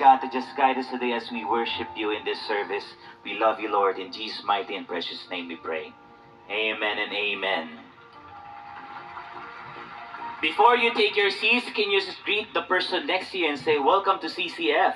God to just guide us today as we worship you in this service. We love you, Lord. In Jesus' mighty and precious name we pray. Amen and amen. Before you take your seats, can you just greet the person next to you and say, Welcome to CCF?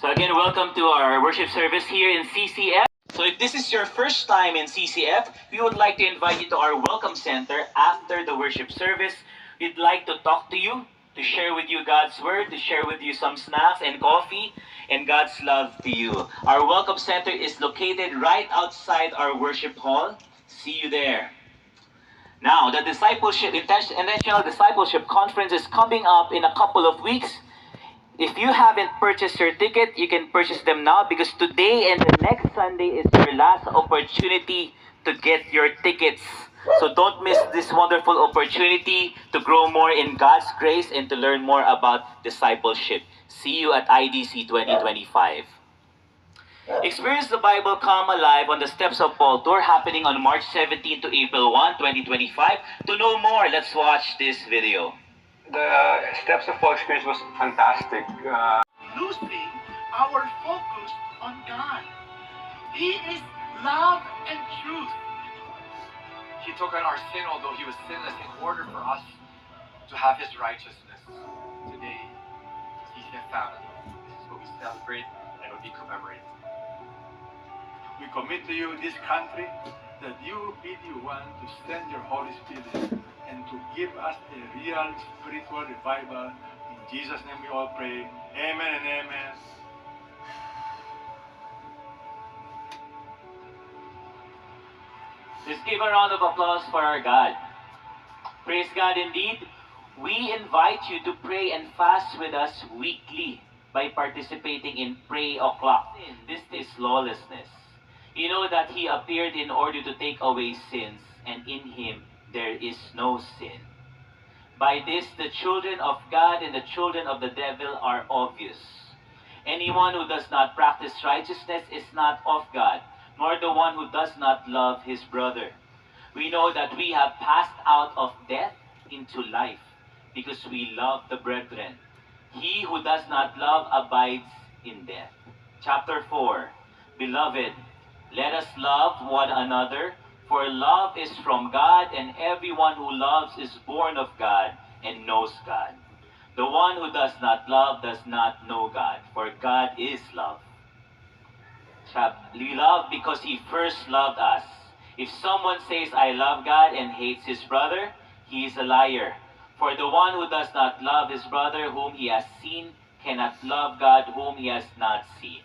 So again, welcome to our worship service here in CCF. So if this is your first time in CCF, we would like to invite you to our welcome center after the worship service. We'd like to talk to you, to share with you God's word, to share with you some snacks and coffee, and God's love to you. Our welcome center is located right outside our worship hall. See you there. Now, the discipleship Inten- intentional discipleship conference is coming up in a couple of weeks. If you haven't purchased your ticket, you can purchase them now because today and the next Sunday is your last opportunity to get your tickets. So don't miss this wonderful opportunity to grow more in God's grace and to learn more about discipleship. See you at IDC 2025. Experience the Bible Come Alive on the Steps of Paul tour happening on March 17 to April 1, 2025. To know more, let's watch this video. The Steps of Paul experience was fantastic. Uh, losing our focus on God. He is love and truth. he took on our sin, although he was sinless, in order for us to have his righteousness. Today, he's a family. This is what we celebrate and what we commemorate. We commit to you this country that you will be the one to send your Holy Spirit and to give us a real spiritual revival. In Jesus' name we all pray. Amen and amen. Let's give a round of applause for our God. Praise God indeed. We invite you to pray and fast with us weekly by participating in Pray O'Clock. This is lawlessness. You know that He appeared in order to take away sins, and in Him there is no sin. By this, the children of God and the children of the devil are obvious. Anyone who does not practice righteousness is not of God, nor the one who does not love his brother. We know that we have passed out of death into life because we love the brethren. He who does not love abides in death. Chapter 4 Beloved, let us love one another, for love is from God, and everyone who loves is born of God and knows God. The one who does not love does not know God, for God is love. We love because He first loved us. If someone says, I love God and hates his brother, he is a liar. For the one who does not love his brother whom he has seen cannot love God whom he has not seen.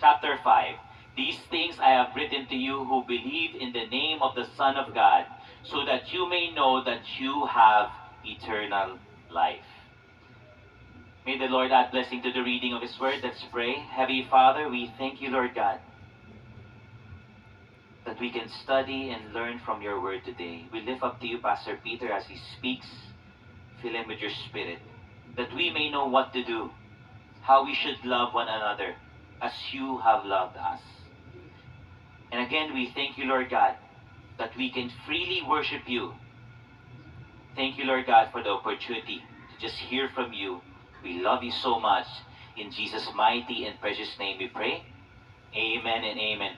Chapter 5 These things I have written to you who believe in the name of the Son of God, so that you may know that you have eternal life. May the Lord add blessing to the reading of His word. Let's pray. Heavenly Father, we thank you, Lord God, that we can study and learn from your word today. We lift up to you, Pastor Peter, as he speaks. Fill him with your spirit, that we may know what to do, how we should love one another as you have loved us. And again, we thank you, Lord God, that we can freely worship you. Thank you, Lord God, for the opportunity to just hear from you. We love you so much. In Jesus' mighty and precious name we pray. Amen and amen.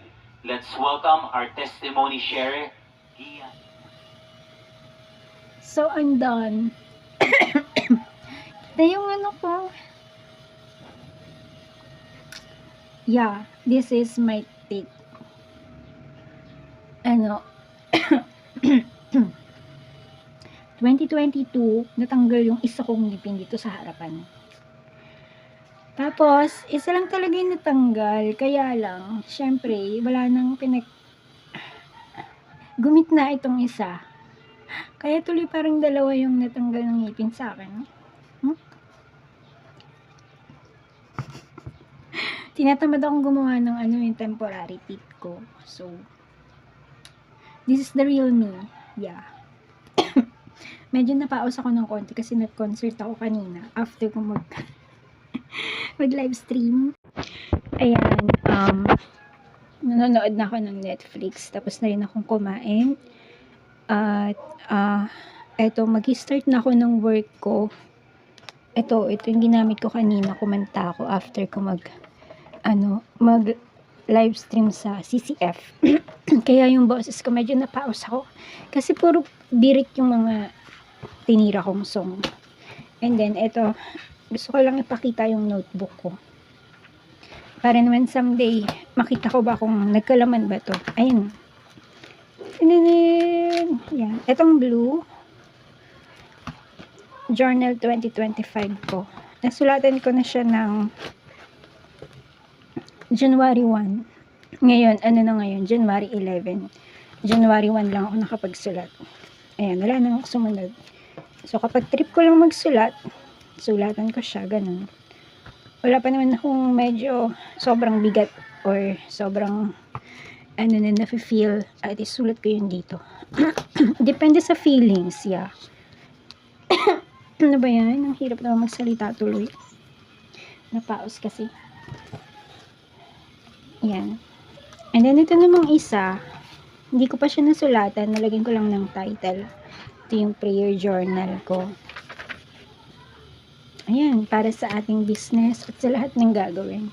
Let's welcome our testimony sharer, Ian. So, I'm done. Ito yung ano ko. Yeah, this is my take. Ano, 2022, natanggal yung isa kong ngipin dito sa harapan. Tapos, isa lang talaga yung natanggal. Kaya lang, syempre, wala nang pinag... Gumit na itong isa. Kaya tuloy parang dalawa yung natanggal ng ngipin sa akin. Hmm? Tinatamad akong gumawa ng ano yung temporary teeth ko. So, this is the real me. Yeah. Medyo napaos ako ng konti kasi nag-concert ako kanina after ko mag mag live stream. Ayan, um, nanonood na ako ng Netflix. Tapos na rin akong kumain. At, ah, eto, mag-start na ako ng work ko. Ito, ito yung ginamit ko kanina, kumanta ako after ko mag, ano, mag live stream sa CCF. Kaya yung boses ko medyo napaus ako. Kasi puro birik yung mga tinira kong song. And then, ito, gusto ko lang ipakita yung notebook ko. Para naman someday, makita ko ba kung nagkalaman ba to. Ayun. Yan. Itong blue, Journal 2025 ko. Nasulatan ko na siya ng January 1. Ngayon, ano na ngayon? January 11. January 1 lang ako nakapagsulat. Ayan, wala nang sumunod. So, kapag trip ko lang magsulat, sulatan ko siya, ganun. Wala pa naman akong medyo sobrang bigat or sobrang ano na nafe-feel at isulat ko yun dito. Depende sa feelings, yeah. ano ba yan? Ang hirap naman magsalita tuloy. Napaos kasi. Yan. And then ito namang isa, hindi ko pa siya nasulatan, nalagyan ko lang ng title. Ito yung prayer journal ko. Ayan, para sa ating business at sa lahat ng gagawin.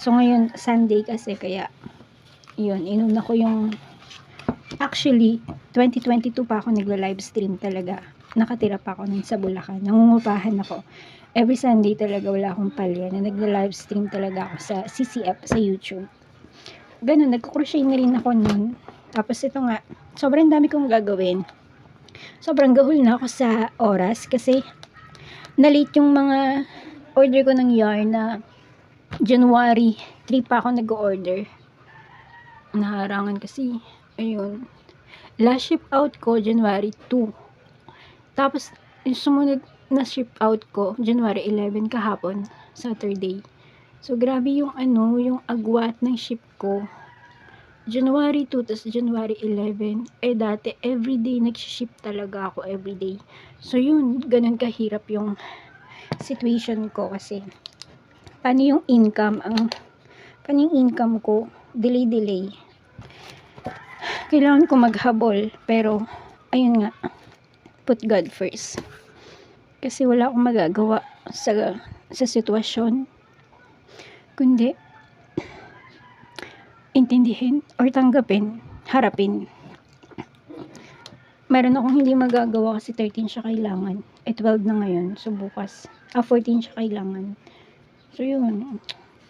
So ngayon, Sunday kasi, kaya, yun, inuna ko yung, actually, 2022 pa ako nagla-live stream talaga. Nakatira pa ako nun sa Bulacan. Nangungupahan ako. Every Sunday talaga wala akong palya na nagla-live stream talaga ako sa CCF, sa YouTube. Ganun, nagkukrochet na rin ako nun. Tapos ito nga, sobrang dami kong gagawin. Sobrang gahul na ako sa oras kasi na-late yung mga order ko ng yarn na January 3 pa ako nag-order. Naharangan kasi. Ayun. Last ship out ko, January 2. Tapos, yung sumunod na ship out ko, January 11 kahapon, Saturday. So, grabe yung ano, yung agwat ng ship ko. January 2, tas January 11. Eh, dati, everyday nag-ship talaga ako, everyday. So, yun, ganun kahirap yung situation ko kasi paano yung income, ang paano yung income ko, delay-delay. Kailangan ko maghabol, pero, ayun nga, put God first. Kasi wala akong magagawa sa, sa sitwasyon. Kundi, intindihin or tanggapin, harapin. Meron akong hindi magagawa kasi 13 siya kailangan. Eh, 12 na ngayon. So, bukas. Ah, 14 siya kailangan. So, yun.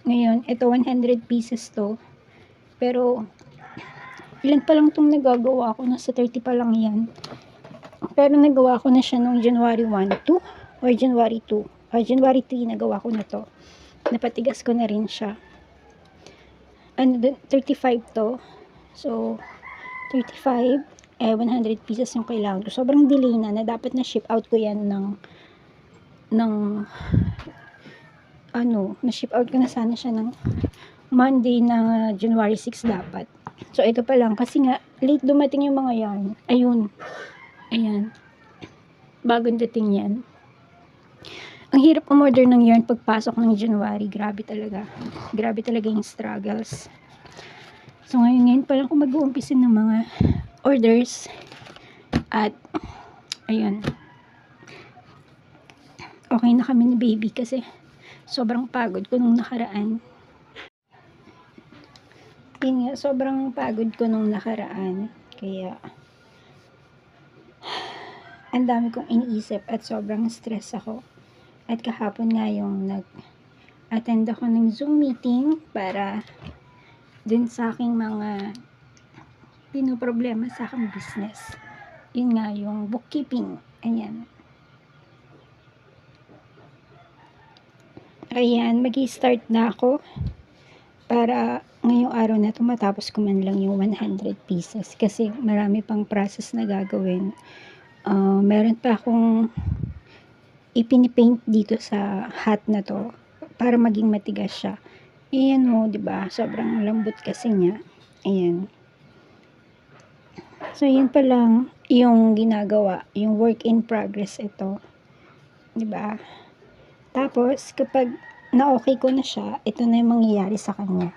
Ngayon, ito 100 pieces to. Pero, ilan pa lang itong nagagawa ko. Nasa 30 pa lang yan. Pero nagawa ko na siya noong January 1, 2 or January 2. Or January 3 nagawa ko na to. Napatigas ko na rin siya. Ano dun, 35 to. So, 35, eh, 100 pieces yung kailangan ko. Sobrang delay na, na dapat na ship out ko yan ng, ng, ano, na ship out ko na sana siya ng Monday na January 6 dapat. So, ito pa lang. Kasi nga, late dumating yung mga yarn. Ayun. Ayan. Bagong dating yan. Ang hirap umorder ng yarn pagpasok ng January. Grabe talaga. Grabe talaga yung struggles. So, ngayon, ngayon pa lang ako mag-uumpisin ng mga orders. At, ayun. Okay na kami ni baby kasi sobrang pagod ko nung nakaraan. Yun nga, sobrang pagod ko nung nakaraan. Kaya, ang dami kong iniisip at sobrang stress ako. At kahapon nga yung nag-attend ako ng Zoom meeting para dun sa aking mga pinoproblema sa aking business. Yun nga, yung bookkeeping. Ayan. Ayan, mag start na ako para ngayong araw na ito matapos ko man lang yung 100 pieces kasi marami pang process na gagawin. Uh, meron pa akong ipinipaint dito sa hat na to para maging matigas siya. Ayan o, di ba? Sobrang lambot kasi niya. Ayan. So, yun pa lang yung ginagawa, yung work in progress ito. Di ba? Tapos, kapag na-okay ko na siya, ito na yung mangyayari sa kanya.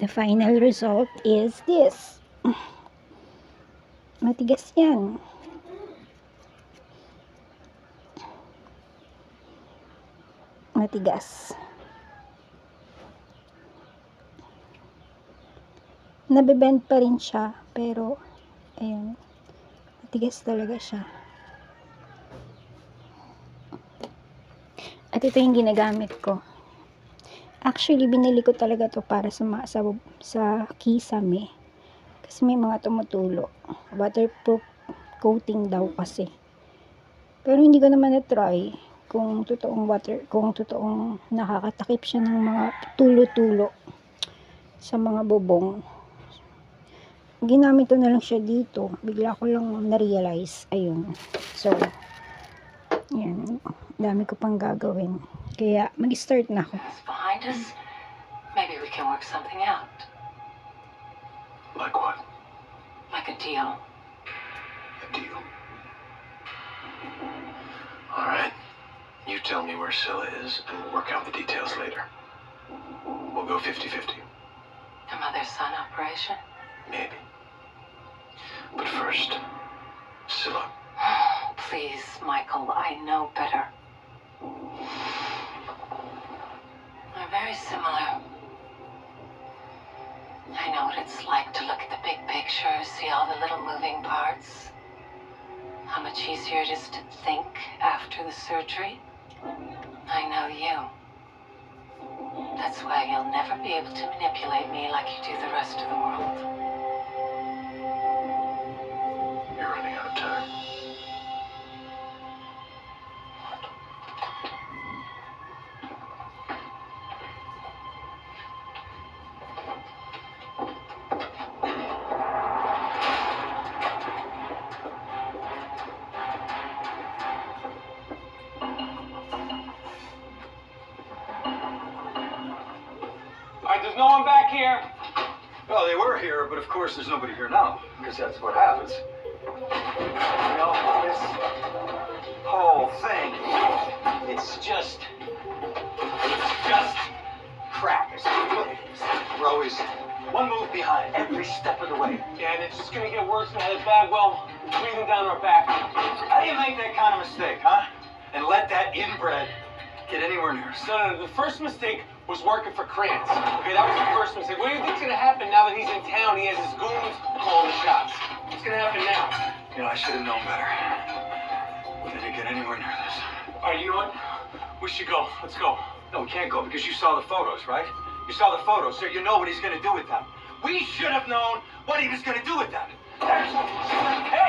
The final result is this. Matigas yan. Matigas. Nabebend pa rin siya, pero, ayun, matigas talaga siya. At ito yung ginagamit ko. Actually, binili ko talaga to para sa, sa, sa kisame. Kasi may mga tumutulo. Waterproof coating daw kasi. Pero hindi ko naman na-try kung totoong water, kung totoong nakakatakip siya ng mga tulo-tulo sa mga bubong. Ginamit ko na lang siya dito. Bigla ko lang na-realize. Ayun. So, yan. Dami ko pang gagawin. Kaya, mag-start na ako. Behind us. Maybe we can work something out. Like what? Like a deal. A deal. All right. You tell me where Scylla is, and we'll work out the details later. We'll go 50 50. A mother son operation? Maybe. But first, Scylla. Please, Michael, I know better. We're very similar. I know what it's like to look at the big picture, see all the little moving parts. How much easier it is to think after the surgery. You. That's why you'll never be able to manipulate me like you do the rest of the world. No one back here. Well, they were here, but of course there's nobody here now, because that's what happens. You know, this whole thing, it's just, it's just crap. It's what it is. We're always one move behind every step of the way. Yeah, and it's just gonna get worse now. That Bagwell breathing down our back. How do you make that kind of mistake, huh? And let that inbred get anywhere near us? No, no, no. The first mistake was working for Krantz. Okay, that was the first mistake. What do you think's gonna happen now that he's in town? He has his goons calling the shots. What's gonna happen now? You know, I should have known better. We didn't get anywhere near this. All right, you know what? We should go. Let's go. No, we can't go because you saw the photos, right? You saw the photos, so you know what he's going to do with them. We should have known what he was going to do with them. Hey,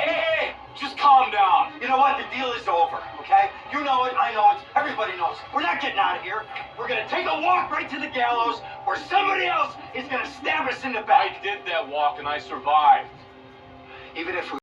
hey, hey! Just calm down. You know what? The deal is over, okay? You know it, I know it, everybody knows. it. We're not getting out of here. We're going to take a walk right to the gallows where somebody else is going to stab us in the back. I did that walk and I survived. Even if we